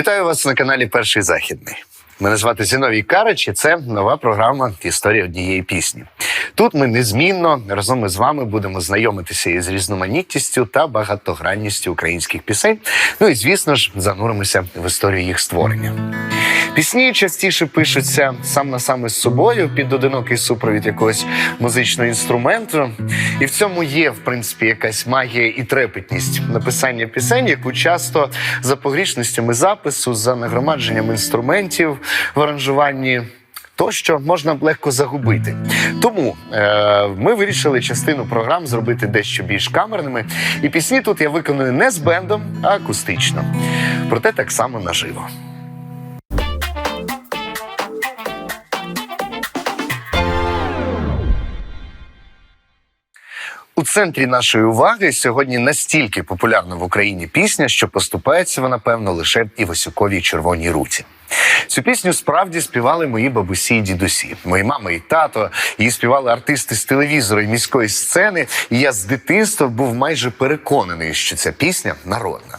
Вітаю вас на каналі Перший Західний. Мене звати Зіновій Карич, і це нова програма Історія однієї пісні. Тут ми незмінно разом із вами будемо знайомитися із різноманітністю та багатогранністю українських пісень. Ну і звісно ж, зануримося в історію їх створення. Пісні частіше пишуться сам на сам із собою під одинокий супровід якогось музичного інструменту. І в цьому є, в принципі, якась магія і трепетність написання пісень, яку часто за погрішностями запису, за нагромадженням інструментів в аранжуванні. Тощо можна легко загубити. Тому е, ми вирішили частину програм зробити дещо більш камерними. І пісні тут я виконую не з бендом, а акустично. Проте так само наживо. Центрі нашої уваги сьогодні настільки популярна в Україні пісня, що поступається вона, певно, лише Івасюковій червоній руці. Цю пісню справді співали мої бабусі і дідусі, мої мама і тато. Її співали артисти з телевізору і міської сцени. І я з дитинства був майже переконаний, що ця пісня народна.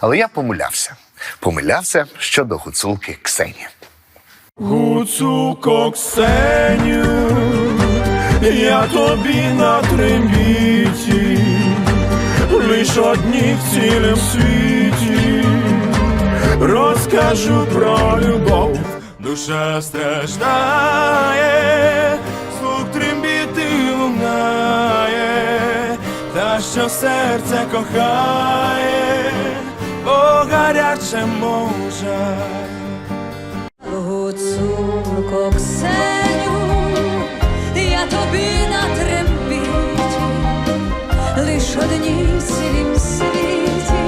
Але я помилявся. Помилявся щодо гуцулки Ксені. Гуцулко Ксеню, я тобі на трембіті, лиш одні в цілім світі, розкажу про любов, душа страждає, звук трембіти лунає, та що серце кохає, о гаряче може. Гуцулко Ксеню, одній цілім світі,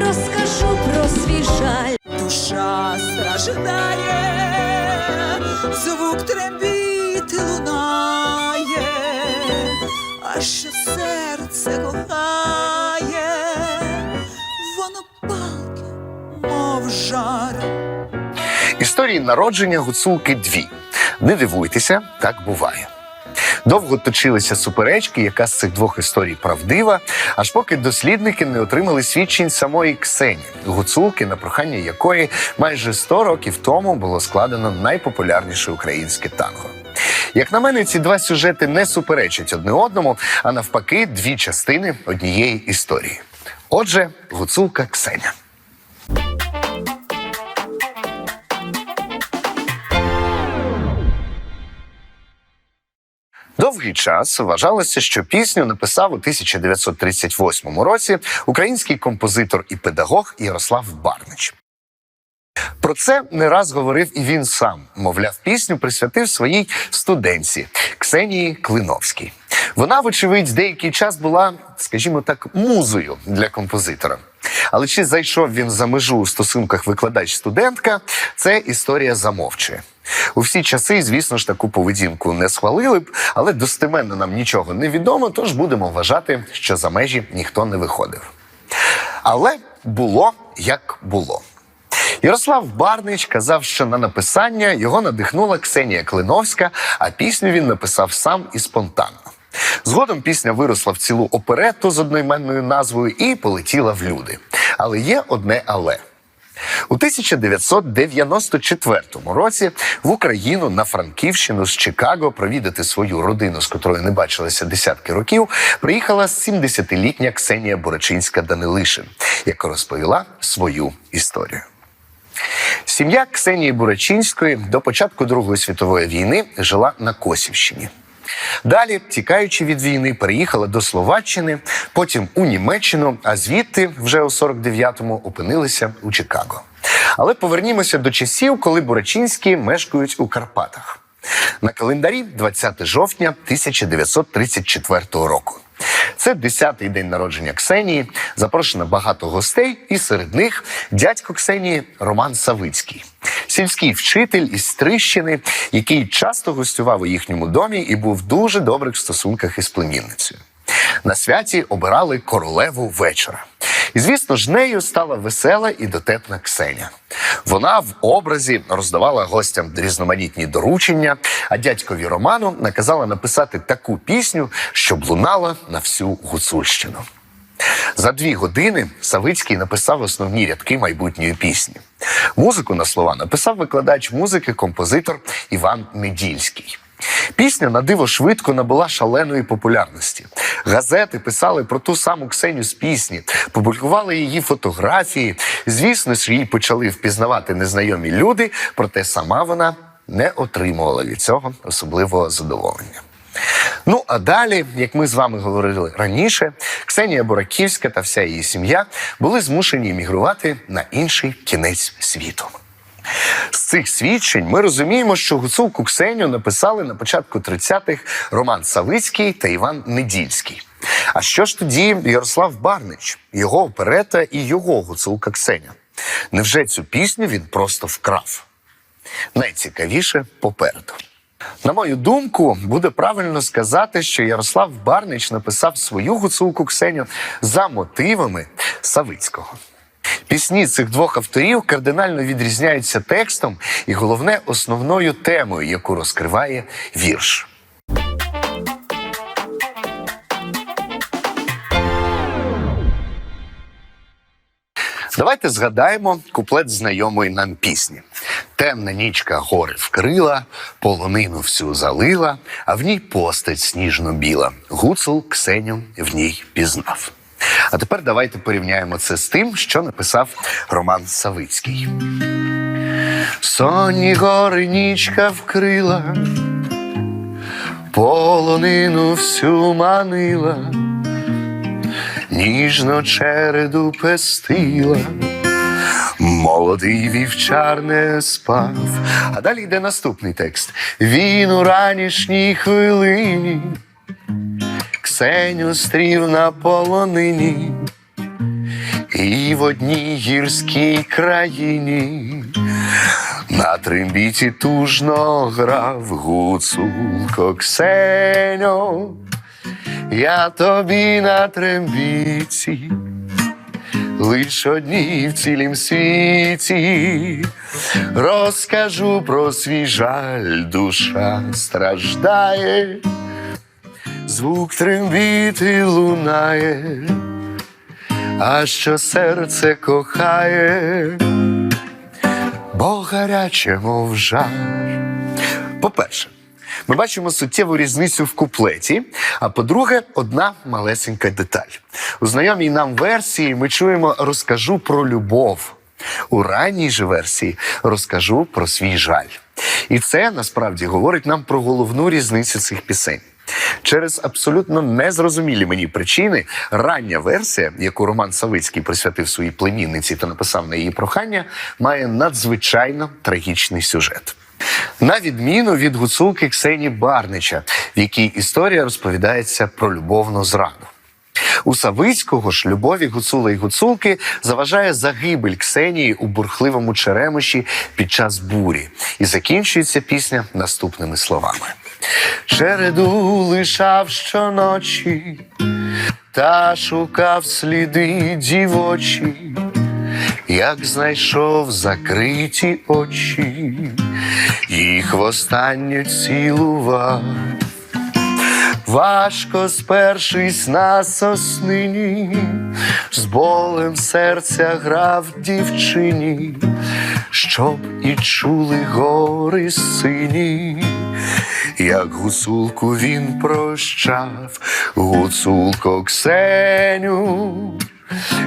розкажу про свій жаль. Душа страждає, звук трембіт лунає, а що серце кохає, воно палке, мов жар. Історії народження гуцулки дві. Не дивуйтеся, так буває. Довго точилися суперечки, яка з цих двох історій правдива, аж поки дослідники не отримали свідчень самої Ксені, гуцулки, на прохання якої майже 100 років тому було складено найпопулярніше українське танго. Як на мене, ці два сюжети не суперечать одне одному, а навпаки, дві частини однієї історії. Отже, гуцулка Ксеня. Довгий час вважалося, що пісню написав у 1938 році український композитор і педагог Ярослав Барнич. Про це не раз говорив і він сам. Мовляв, пісню присвятив своїй студентці Ксенії Клиновській. Вона, вочевидь, деякий час була, скажімо так, музою для композитора. Але чи зайшов він за межу у стосунках викладач-студентка, це історія замовчує. У всі часи, звісно ж, таку поведінку не схвалили б, але достеменно нам нічого не відомо, тож будемо вважати, що за межі ніхто не виходив. Але було як було. Ярослав Барнич казав, що на написання його надихнула Ксенія Клиновська, а пісню він написав сам і спонтанно. Згодом пісня виросла в цілу оперету з одноіменною назвою і полетіла в люди. Але є одне але. У 1994 році в Україну на Франківщину з Чикаго провідати свою родину, з котрою не бачилися десятки років, приїхала 70-літня Ксенія Борочинська Данилишин, яка розповіла свою історію. Сім'я Ксенії Бурачинської до початку Другої світової війни жила на Косівщині. Далі, тікаючи від війни, переїхала до Словаччини, потім у Німеччину, а звідти вже у 49-му опинилися у Чикаго. Але повернімося до часів, коли Бурачинські мешкають у Карпатах. На календарі 20 жовтня 1934 року. Це 10-й день народження Ксенії. Запрошено багато гостей, і серед них дядько Ксенії Роман Савицький, сільський вчитель із Стрищини, який часто гостював у їхньому домі і був в дуже добрих стосунках із племінницею. На святі обирали королеву вечора. І звісно ж, нею стала весела і дотепна Ксеня. Вона в образі роздавала гостям різноманітні доручення, а дядькові Роману наказала написати таку пісню, щоб лунала на всю гуцульщину. За дві години Савицький написав основні рядки майбутньої пісні. Музику на слова написав викладач музики, композитор Іван Недільський. Пісня на диво швидко набула шаленої популярності. Газети писали про ту саму Ксеню з пісні, публікували її фотографії. Звісно ж, її почали впізнавати незнайомі люди, проте сама вона не отримувала від цього особливого задоволення. Ну а далі, як ми з вами говорили раніше, Ксенія Бураківська та вся її сім'я були змушені емігрувати на інший кінець світу. З цих свідчень ми розуміємо, що гуцулку Ксеню написали на початку 30-х Роман Савицький та Іван Недільський. А що ж тоді Ярослав Барнич, його оперета і його гуцулка Ксеня? Невже цю пісню він просто вкрав? Найцікавіше попереду. На мою думку, буде правильно сказати, що Ярослав Барнич написав свою гуцулку Ксеню за мотивами Савицького. Пісні цих двох авторів кардинально відрізняються текстом і головне основною темою, яку розкриває вірш. Давайте згадаємо куплет знайомої нам пісні. Темна нічка гори вкрила, полонину всю залила, а в ній постать сніжно біла. Гуцул Ксеню в ній пізнав. А тепер давайте порівняємо це з тим, що написав Роман Савицький. Сонні гори нічка вкрила, полонину всю манила ніжно череду пестила. Молодий вівчар не спав. А далі йде наступний текст. Він у ранішній хвилині Ксеню стрів на полонині і в одній гірській країні. На трембіті тужно грав гуцулко Ксеньо. Я тобі на трембіці, лиш одній в цілім світі, розкажу про свій жаль, душа страждає, звук трембіти лунає, а що серце кохає, бо гаряче, мов жар. По-перше, ми бачимо суттєву різницю в куплеті. А по-друге, одна малесенька деталь. У знайомій нам версії ми чуємо розкажу про любов. У ранній же версії розкажу про свій жаль. І це насправді говорить нам про головну різницю цих пісень. Через абсолютно незрозумілі мені причини рання версія, яку Роман Савицький присвятив своїй племінниці та написав на її прохання, має надзвичайно трагічний сюжет. На відміну від гуцулки Ксені Барнича, в якій історія розповідається про любовну зраду. У Савицького ж любові гуцула і гуцулки заважає загибель Ксенії у бурхливому черемоші під час бурі, і закінчується пісня наступними словами: Череду лишав щоночі та шукав сліди дівочі, як знайшов закриті очі, їх востаннє цілував. Важко спершись на соснині, з болем серця грав дівчині, щоб і чули гори сині, як гуцулку він прощав, гуцулко Ксеню,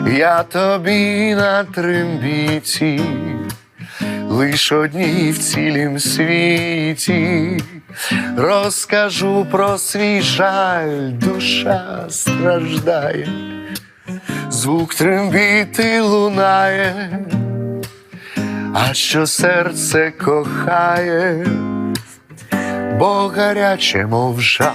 я тобі на трембіті лиш одній в цілім світі. Розкажу про свій жаль, душа страждає, звук трембіти лунає, а що серце кохає, бо гаряче, мов жар.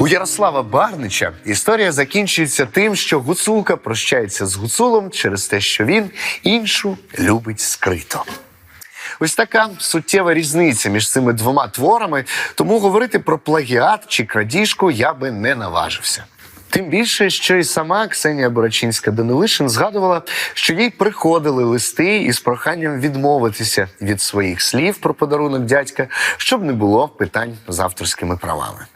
У Ярослава Барнича історія закінчується тим, що гуцулка прощається з гуцулом через те, що він іншу любить скрито. Ось така суттєва різниця між цими двома творами, тому говорити про плагіат чи крадіжку я би не наважився. Тим більше, що і сама Ксенія Борачинська Данилишин згадувала, що їй приходили листи із проханням відмовитися від своїх слів про подарунок дядька, щоб не було питань з авторськими правами.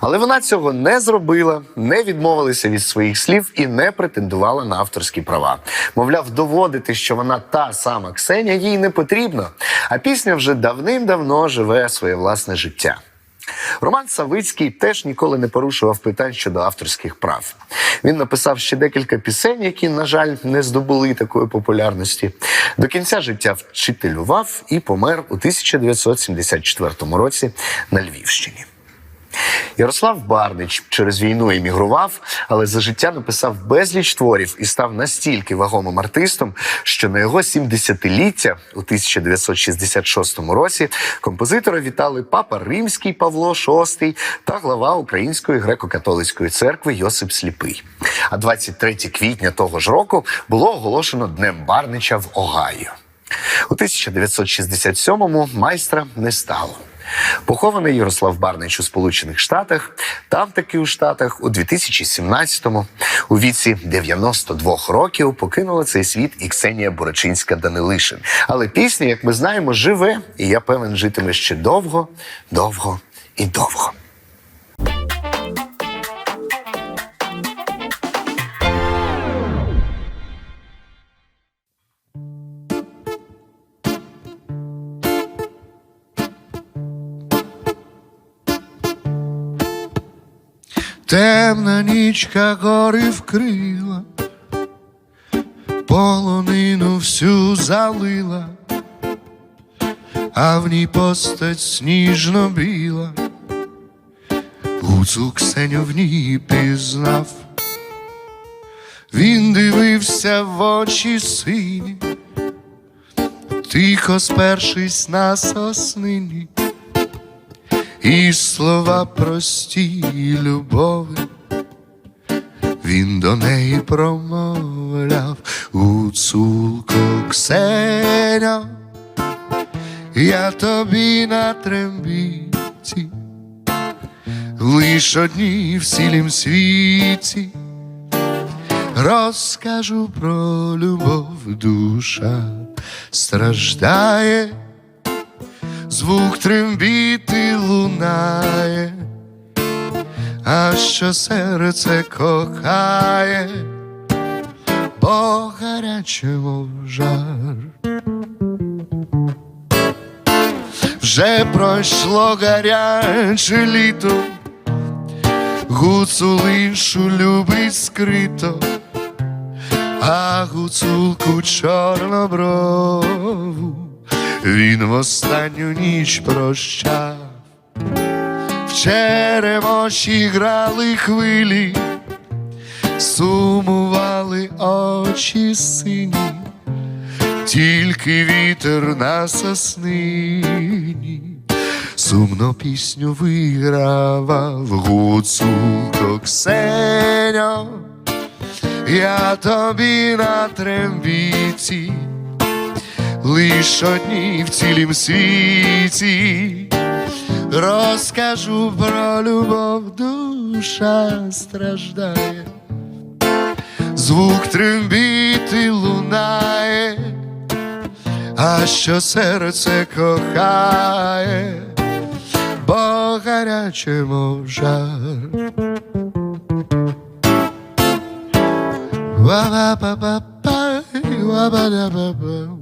Але вона цього не зробила, не відмовилася від своїх слів і не претендувала на авторські права. Мовляв, доводити, що вона та сама Ксенія, їй не потрібно. А пісня вже давним-давно живе своє власне життя. Роман Савицький теж ніколи не порушував питань щодо авторських прав. Він написав ще декілька пісень, які, на жаль, не здобули такої популярності. До кінця життя вчителював і помер у 1974 році на Львівщині. Ярослав Барнич через війну емігрував, але за життя написав безліч творів і став настільки вагомим артистом, що на його 70-ліття у 1966 році композитора вітали папа Римський Павло VI та глава Української греко-католицької церкви Йосип Сліпий. А 23 квітня того ж року було оголошено Днем Барнича в Огайо. У 1967-му майстра не стало. Похований Ярослав Барнич у Сполучених Штатах, там таки у Штатах у 2017-му у віці 92 років покинула цей світ і Ксенія Борочинська Данилишин. Але пісня, як ми знаємо, живе, і я певен, житиме ще довго, довго і довго. Темна нічка гори вкрила, полонину всю залила, а в ній постать сніжно біла, Гуцул Ксеню в ній пізнав. Він дивився в очі сині, тихо спершись на соснині. І слова прості любові, він до неї промовляв Гуцулко Ксеня, я тобі на трембіці, лиш одній в цілім світі, розкажу про любов, душа страждає звук трембіти лунає, а що серце кохає, бо гаряче, жар. Вже пройшло гаряче літо, гуцул іншу любить скрито, а гуцулку чорноброву він в останню ніч прощав, в черемоші грали хвилі, сумували очі сині, тільки вітер на соснині, сумно пісню вигравав гуцулко Ксеньо, я тобі на трембіці лиш одні в цілім світі, розкажу про любов, душа страждає, звук трембіти лунає, а що серце кохає, бо гаряче мов жар. Wa ba ba ba ba, wa ba da ba ba.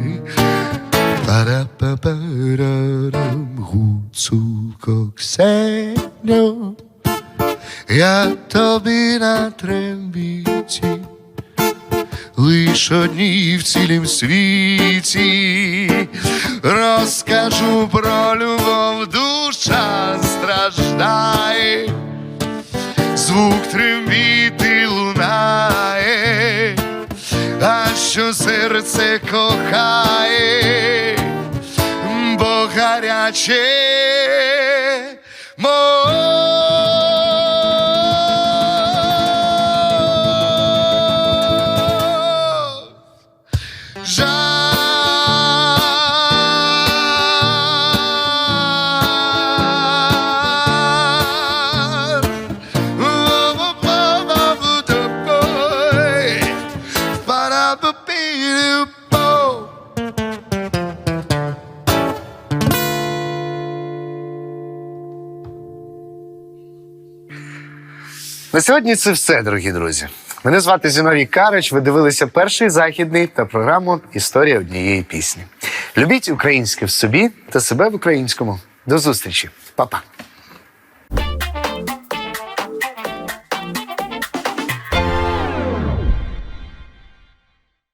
гуцулко Ксеню, я тобі на трембіті, лиш одній в цілім світі, розкажу про любов, душа страждає, звук трембіти лунає а що серце кохає, adorar a Ti. Para the beat На сьогодні це все, дорогі друзі. Мене звати Зіновій Карич. Ви дивилися перший західний та програму Історія однієї пісні. Любіть українське в собі та себе в українському. До зустрічі, Па-па.